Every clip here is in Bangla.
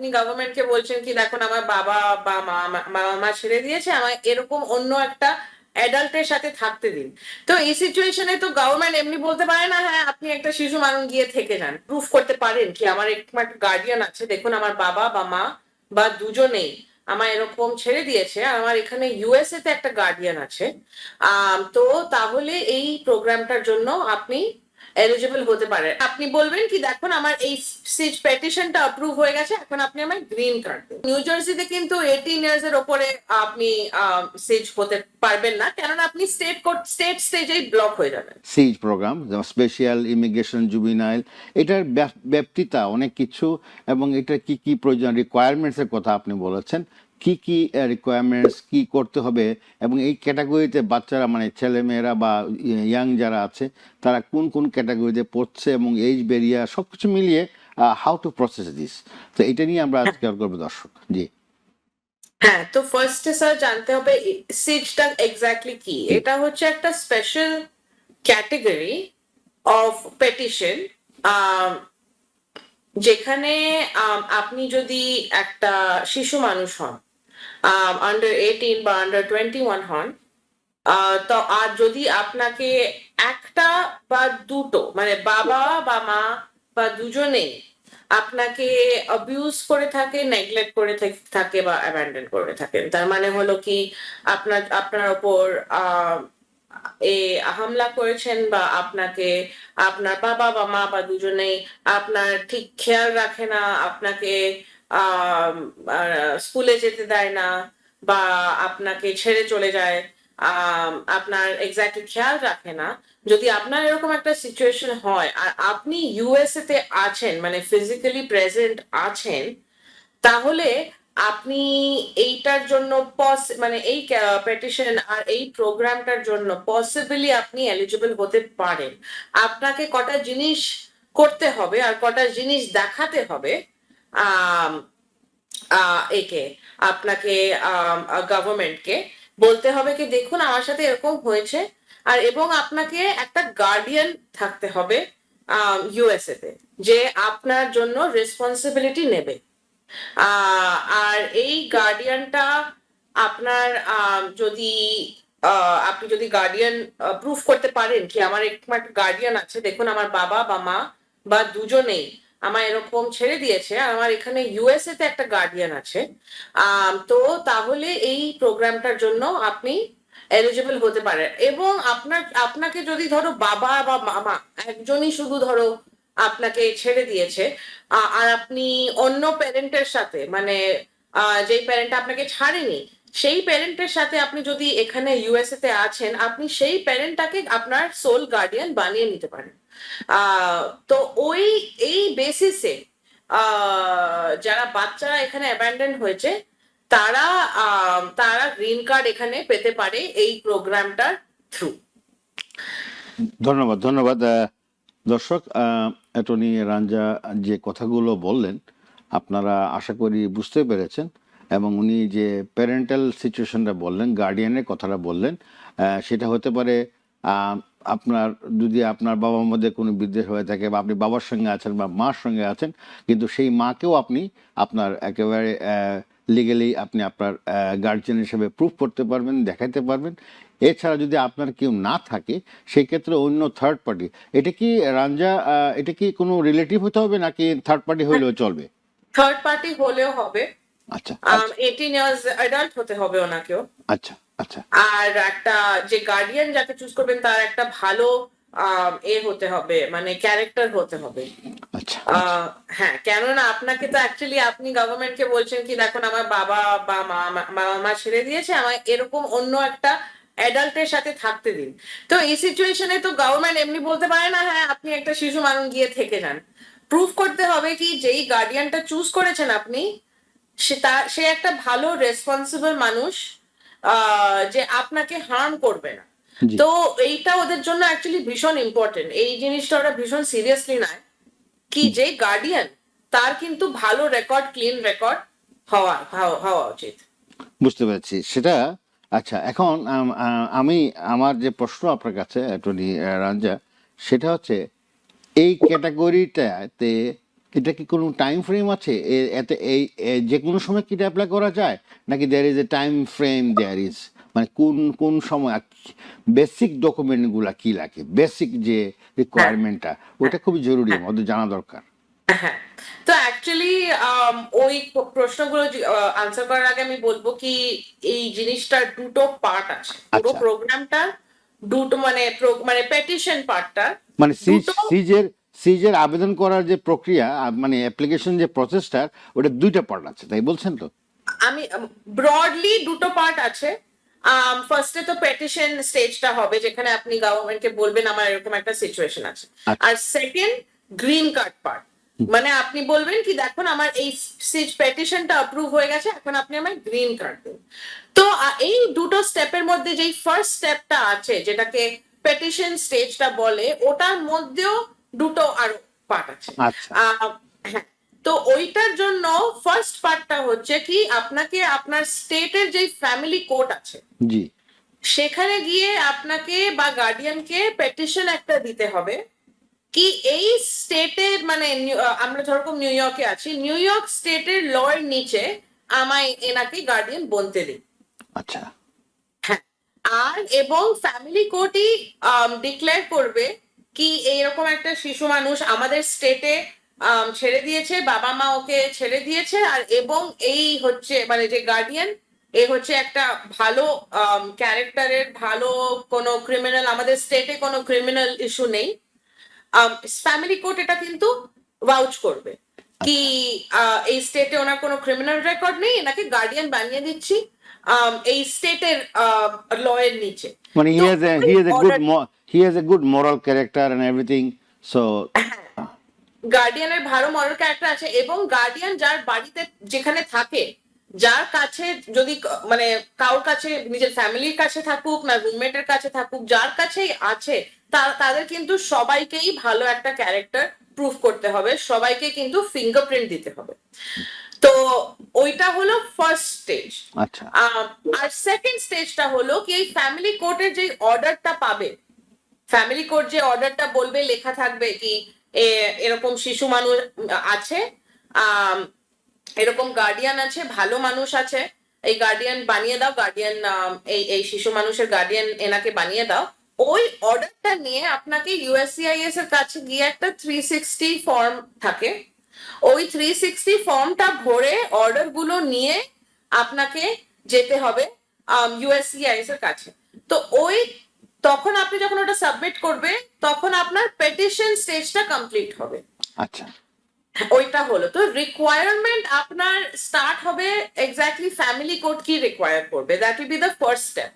আপনি গভর্নমেন্টকে বলছেন কি, দেখুন, আমার বাবা বা মা মা ছেড়ে দিয়েছে আমার এরকম অন্য একটা অ্যাডাল্টের সাথে থাকতে দিন। তো এই সিচুয়েশনে তো গভর্নমেন্ট এমনি বলতে পারে না হ্যাঁ আপনি একটা শিশু মানুষ গিয়ে থেকে যান। প্রুফ করতে পারেন কি, আমার একটা গার্ডিয়ান আছে, দেখুন, আমার বাবা বা মা বা দুজনেই আমার এরকম ছেড়ে দিয়েছে আমার এখানে ইউএসএ তে একটা গার্ডিয়ান আছে। তো তাহলে এই প্রোগ্রামটার জন্য আপনি এলিজিবল হতে পারেন আপনি বলবেন কি, দেখুন, আমার এই সিজ পেটিশনটা অ্যাপ্রুভ হয়ে গেছে, এখন আপনি আমার গ্রিন কার্ড দিন। নিউ জার্সিতে কিন্তু এইটিন ইয়ার্স এর ওপরে আপনি সিজ হতে পারবেন না, কেননা আপনি স্টেট কোর্ট স্টেট স্টেজেই ব্লক হয়ে যাবেন। সিজ প্রোগ্রাম যেমন স্পেশাল ইমিগ্রেশন জুবিনাইল এটার ব্যাপ- ব্যাপ্তিতা, অনেক কিছু, এবং এটা কি কি প্রয়োজন রিকোয়ারমেন্টসের কথা আপনি বলেছেন। কি কি রিকোয়ারমেন্টস কি করতে হবে এবং এই ক্যাটাগরিতে বাচ্চারা মানে ছেলে মেয়েরা বা ইয়াং যারা আছে তারা কোন কোন ক্যাটাগরিতে পড়ছে এবং এইজ বেরিয়া সব কিছু মিলিয়ে হাউ টু প্রসেস দিস তো এটা নিয়ে আমরা আজকে আর করব দর্শক। জি। হ্যাঁ তো ফার্স্টে স্যার জানতে হবে সিজটা এক্স্যাক্টলি কি? এটা হচ্ছে একটা স্পেশাল ক্যাটেগরি অফ পেটিশন যেখানে আপনি যদি একটা শিশু মানুষ হন এইটিন বা হন। তো আর যদি আপনাকে একটা বা দুটো মানে বাবা বা মা বা আপনাকে করে থাকে নেগলেক্ট করে থাকে বা করে থাকেন, তার মানে হলো কি আপনার আপনার ওপর আহ এ হামলা করেছেন বা আপনাকে, আপনার বাবা বা মা বা দুজনেই আপনার ঠিক খেয়াল রাখে না, আপনাকে স্কুলে যেতে দেয় না বা আপনাকে ছেড়ে চলে যায় আপনার এক্স্যাক্টলি খেয়াল রাখে না। যদি আপনার এরকম একটা সিচুয়েশন হয়, আর আপনি ইউএসএ তে আছেন মানে ফিজিক্যালি প্রেজেন্ট আছেন, তাহলে আপনি এইটার জন্য পস মানে এই পেটিশন আর এই প্রোগ্রামটার জন্য পসিবলি আপনি এলিজিবল হতে পারেন। আপনাকে কটা জিনিস করতে হবে আর কটা জিনিস দেখাতে হবে একে, আপনাকে গভর্নমেন্টকে বলতে হবে কি, দেখুন আমার সাথে এরকম হয়েছে, আর এবং আপনাকে একটা গার্ডিয়ান থাকতে হবে ইউএসএ তে, যে আপনার জন্য রেসপন্সিবিলিটি নেবে। আর এই গার্ডিয়ানটা আপনার যদি আপনি যদি গার্ডিয়ান প্রুফ করতে পারেন কি, আমার একটা গার্ডিয়ান আছে, দেখুন আমার বাবা বা মা বা দুজনেই আমার এরকম ছেড়ে দিয়েছে, আর আমার এখানে ইউএসএ তে একটা গার্ডিয়ান আছে। তো তাহলে এই প্রোগ্রামটার জন্য আপনি এলিজিবল হতে পারেন। এবং আপনার, আপনাকে যদি ধরো বাবা বা মামা একজনই শুধু ধরো আপনাকে ছেড়ে দিয়েছে আর আপনি অন্য প্যারেন্টের সাথে মানে যেই প্যারেন্ট আপনাকে ছাড়েনি সেই প্যারেন্টের সাথে আপনি যদি এখানে ইউএসএ তে আছেন, আপনি সেই প্যারেন্টটাকে আপনার সোল গার্ডিয়ান বানিয়ে নিতে পারেন। তো ওই, এই বেসিসে যারা বাচ্চারা এখানে অ্যাবান্ডন হয়েছে, তারা তারা গ্রিন কার্ড এখানে পেতে পারে এই প্রোগ্রামটার থ্রু ধন্যবাদ ধন্যবাদ দর্শক অ্যাটর্নি রাঞ্জা যে কথাগুলো বললেন, আপনারা আশা করি বুঝতে পেরেছেন। এবং উনি যে প্যারেন্টাল সিচুয়েশনটা বললেন গার্ডিয়ানের কথাটা বললেন সেটা হতে পারে আপনার যদি আপনার বাবার মধ্যে কোনো বিদ্বেষ হয়ে থাকে বা আপনি বাবার সঙ্গে আছেন বা মার সঙ্গে আছেন কিন্তু সেই মাকেও আপনি আপনার একেবারে লিগেলি আপনি আপনার গার্জিয়ান হিসেবে প্রুফ করতে পারবেন দেখাতে পারবেন। এছাড়া যদি আপনার কেউ না থাকে সেই ক্ষেত্রে অন্য থার্ড পার্টি এটা কি রাঞ্জা এটা কি কোনো রিলেটিভ হতে হবে নাকি থার্ড পার্টি হলেও চলবে? থার্ড পার্টি হলেও হবে। আচ্ছা এইটিন ইয়ার্স অ্যাডাল্ট হতে হবে ওনাকেও। আচ্ছা আচ্ছা। আর একটা যে গার্ডিয়ান যাকে চুজ করবেন তার একটা ভালো আহ, এ হতে হবে মানে ক্যারেক্টার হতে হবে। আচ্ছা আহ, হ্যাঁ কেননা আপনাকে তো অ্যাকচুয়ালি আপনি গভর্নমেন্টকে বলছেন কি দেখুন আমার বাবা বা মা বাবা মা ছেড়ে দিয়েছে আমার এরকম অন্য একটা অ্যাডাল্টের সাথে থাকতে দিন। তো এই সিচুয়েশনে তো গভর্নমেন্ট এমনি বলতে পারে না হ্যাঁ আপনি একটা শিশু মানুষ গিয়ে থেকে যান। প্রুফ করতে হবে কি যেই গার্ডিয়ানটা চুজ করেছেন আপনি সে তার সে একটা ভালো রেসপন্সিবল মানুষ যে আপনাকে হার্ম করবে না। তো এইটা ওদের জন্য অ্যাকচুয়ালি ভীষণ ইম্পর্টেন্ট এই জিনিসটা ওরা ভীষণ সিরিয়াসলি নেয় কি যে গার্ডিয়ান তার কিন্তু ভালো রেকর্ড ক্লিন রেকর্ড হওয়া হওয়া- হওয়া উচিত। বুঝতে পেরেছি। সেটা আচ্ছা এখন আমি আমার যে প্রশ্ন আপনার কাছে অ্যাটর্নি রাঞ্জা সেটা হচ্ছে এই ক্যাটাগরিটাতে এটা কি কোনো টাইম ফ্রেম আছে? এতে এই যে কোনো সময় কি অ্যাপ্লাই করা যায়? নাকি there is a time frame there is মানে কোন কোন সময় বেসিক ডকুমেন্টগুলা কি লাগে? বেসিক যে রিকোয়ারমেন্টটা ওটা খুবই জরুরি আমাদের জানা দরকার। হ্যাঁ। তো অ্যাকচুয়ালি ওই প্রশ্নগুলো আনসার করার আগে আমি বলব কি এই জিনিসটার দুটো পার্ট আছে। পুরো আচ্ছা। প্রোগ্রামটা দুটো মানে মানে পেটিশন পার্টটা মানে সিজ সিজের সিজের আবেদন করার যে প্রক্রিয়া মানে অ্যাপ্লিকেশন যে প্রসেসটা ওটা দুইটা পার্ট আছে তাই বলছেন তো? আমি ব্রডলি দুটো পার্ট আছে। ফার্স্টে তো পেটিশন স্টেজটা হবে যেখানে আপনি গভর্নমেন্টকে বলবেন আমার এরকম একটা সিচুয়েশন আছে। আচ্ছা। আর সেকেন্ড গ্রিন কার্ড পার্ট মানে আপনি বলবেন কি দেখুন আমার এই পেটিশনটা অ্যাপ্রুভ হয়ে গেছে এখন আপনি আমার গ্রিন কার্ড দিন। তো এই দুটো স্টেপের মধ্যে যেই ফার্স্ট স্টেপটা আছে যেটাকে পেটিশন স্টেজটা বলে ওটার মধ্যেও দুটো আরও পার্ট আছে। আচ্ছা। হ্যাঁ তো ওইটার জন্য ফার্স্ট পার্টটা হচ্ছে কি আপনাকে আপনার স্টেটের যে ফ্যামিলি কোর্ট আছে জি। সেখানে গিয়ে আপনাকে বা গার্ডিয়ানকে পেটিশন একটা দিতে হবে কি এই স্টেটের মানে আমরা যেরকম নিউ ইয়র্কে আছি নিউ ইয়র্ক স্টেটের লর নিচে আমায় এনাকে গার্ডিয়ান বলতে দিন। আচ্ছা। হ্যাঁ আর এবং ফ্যামিলি কোর্টই ডিক্লেয়ার করবে কি এইরকম একটা শিশু মানুষ আমাদের স্টেটে ছেড়ে দিয়েছে বাবা মা ওকে ছেড়ে দিয়েছে আর এবং এই হচ্ছে মানে যে গার্ডিয়ান এ হচ্ছে একটা ভালো ক্যারেক্টারের ভালো কোনো ক্রিমিনাল আমাদের স্টেটে কোনো ক্রিমিনাল ইস্যু নেই। ফ্যামিলি কোর্ট এটা কিন্তু ভাউচ করবে কি এই স্টেটে ওনার কোনো ক্রিমিনাল রেকর্ড নেই এনাকে গার্ডিয়ান বানিয়ে দিচ্ছি এই স্টেটের লয়ের নিচে। মানে he a good he has a good moral character and everything so গার্ডিয়ানের ভালো মরাল ক্যারেক্টার আছে এবং গার্ডিয়ান যার বাড়িতে যেখানে থাকে যার কাছে যদি মানে কারোর কাছে নিজের ফ্যামিলির কাছে থাকুক না রুমমেটের কাছে থাকুক যার কাছেই আছে তা- তাদের কিন্তু সবাইকেই ভালো একটা ক্যারেক্টার প্রুফ করতে হবে সবাইকে কিন্তু ফিঙ্গারপ্রিন্ট দিতে হবে। তো ওইটা হলো ফার্স্ট স্টেজ আচ্ছা। আহ, আর সেকেন্ড স্টেজটা হলো কি এই ফ্যামিলি কোর্টের যে অর্ডারটা পাবে ফ্যামিলি কোর্ট যে অর্ডারটা বলবে, লেখা থাকবে কি এরকম শিশু মানুষ আছে এরকম গার্ডিয়ান আছে, ভালো মানুষ আছে, এই গার্ডিয়ান বানিয়ে দাও গার্ডিয়ান এই এই শিশু মানুষের গার্ডিয়ান এনাকে বানিয়ে দাও। ওই অর্ডারটা নিয়ে আপনাকে ইউএসসিআইএস এর কাছে গিয়ে একটা থ্রি সিক্সটি ফর্ম থাকে। ওই থ্রি সিক্সটি ফর্মটা ভরে অর্ডারগুলো নিয়ে আপনাকে যেতে হবে ইউএসসিআইএস এর কাছে। তো ওই তখন আপনি যখন ওটা সাবমিট করবে তখন আপনার পেটিশন স্টেজটা কমপ্লিট হবে। আচ্ছা। ওইটা হলো। তো রিকোয়ারমেন্ট আপনার স্টার্ট হবে এক্স্যাক্টলি ফ্যামিলি কোড কি রিকোয়ার করবে। That will be the first step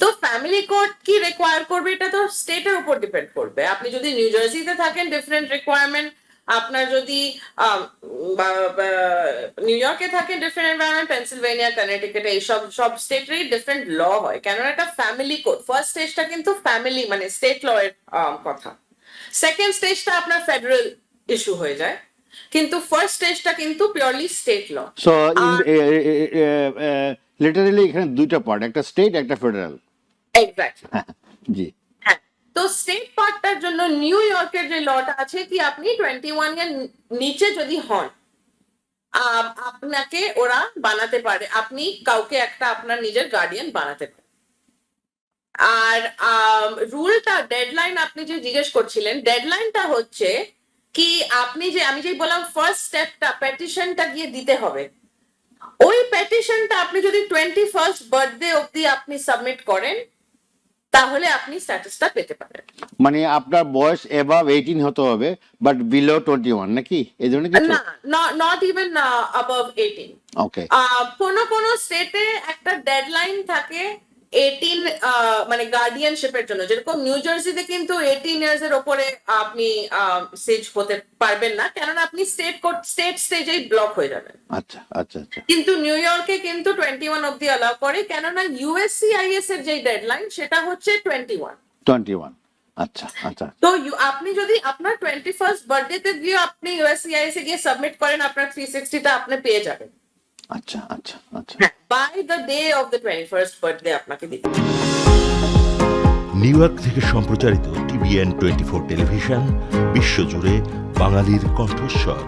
তো ফ্যামিলি কোড কি রিকোয়ার করবে এটা তো স্টেটের উপর ডিপেন্ড করবে। আপনি যদি নিউ জার্সিতে থাকেন ডিফারেন্ট রিকোয়ারমেন্ট আপনার যদি নিউ ইয়র্কে থাকেন ডিফারেন্ট এনভায়রনমেন্ট পেনসিলভেনিয়া কানেটিকেট এইসব সব স্টেটেরই ডিফারেন্ট ল হয়। কেননা এটা ফ্যামিলি কোড ফার্স্ট স্টেজটা কিন্তু ফ্যামিলি মানে স্টেট ল এর কথা। সেকেন্ড স্টেজটা আপনার ফেডারেল ইস্যু হয়ে যায়। কিন্তু ফার্স্ট স্টেজটা কিন্তু purely state law so literally এখানে দুইটা পার্ট একটা স্টেট একটা ফেডারেল এক্স্যাক্টলি জি। তো স্টেট পার্টটার জন্য নিউ ইয়র্কের যে লটা আছে, কি আপনি টোয়েন্টি ওয়ানের নিচে যদি হন আপনাকে ওরা বানাতে পারে। আপনি কাউকে একটা আপনার নিজের গার্ডিয়ান বানাতে পারে আর রুলটা ডেডলাইন আপনি যে জিজ্ঞেস করছিলেন ডেডলাইনটা হচ্ছে কি আপনি যে, আমি যে বললাম ফার্স্ট স্টেপটা পেটিশনটা গিয়ে দিতে হবে। ওই পেটিশনটা আপনি যদি টোয়েন্টি ফার্স্ট বার্থডে অব্দি আপনি সাবমিট করেন তাহলে আপনি স্ট্যাটাসটা পেতে পারেন। মানে আপনার বয়স এবাভ 18 হতে হবে বাট বিলো টোয়েন্টি ওয়ান নাকি? এই ধরনের কিছু? না নট ইভেন অ্যাবাভ এইটিন আচ্ছা। ওকে কোন কোন স্টেটে একটা ডেডলাইন থাকে এইটিন মানে গার্ডিয়ানশিপের জন্য। যেরকম নিউ জার্সিতে কিন্তু এইটিন ইয়ার্স এর ওপরে আপনি সেজ হতে পারবেন না। কেননা আপনি স্টেট স্টেট স্টেজেই ব্লক হয়ে যাবেন। আচ্ছা আচ্ছা আচ্ছা। কিন্তু নিউ ইয়র্কে কিন্তু টোয়েন্টি ওয়ান অব্দি অ্যালাউ করে। কেননা ইউএসসিআইএস এর যে ডেডলাইন সেটা হচ্ছে টোয়েন্টি ওয়ান টোয়েন্টি ওয়ান আচ্ছা আচ্ছা। তো আপনি যদি আপনার টোয়েন্টি ফার্স্ট বার্থডে তে গিয়ে আপনি ইউএসসিআইএস এ গিয়ে সাবমিট করেন আপনার থ্রি সিক্সটিটা আপনি পেয়ে যাবেন। আচ্ছা আচ্ছা আচ্ছা। By the day of the twenty first birthday আপনাকে দিতে নিউ ইয়র্ক থেকে সম্প্রচারিত টিভিএন টোয়েন্টি ফোর টেলিভিশন বিশ্বজুড়ে বাঙালির কণ্ঠস্বর।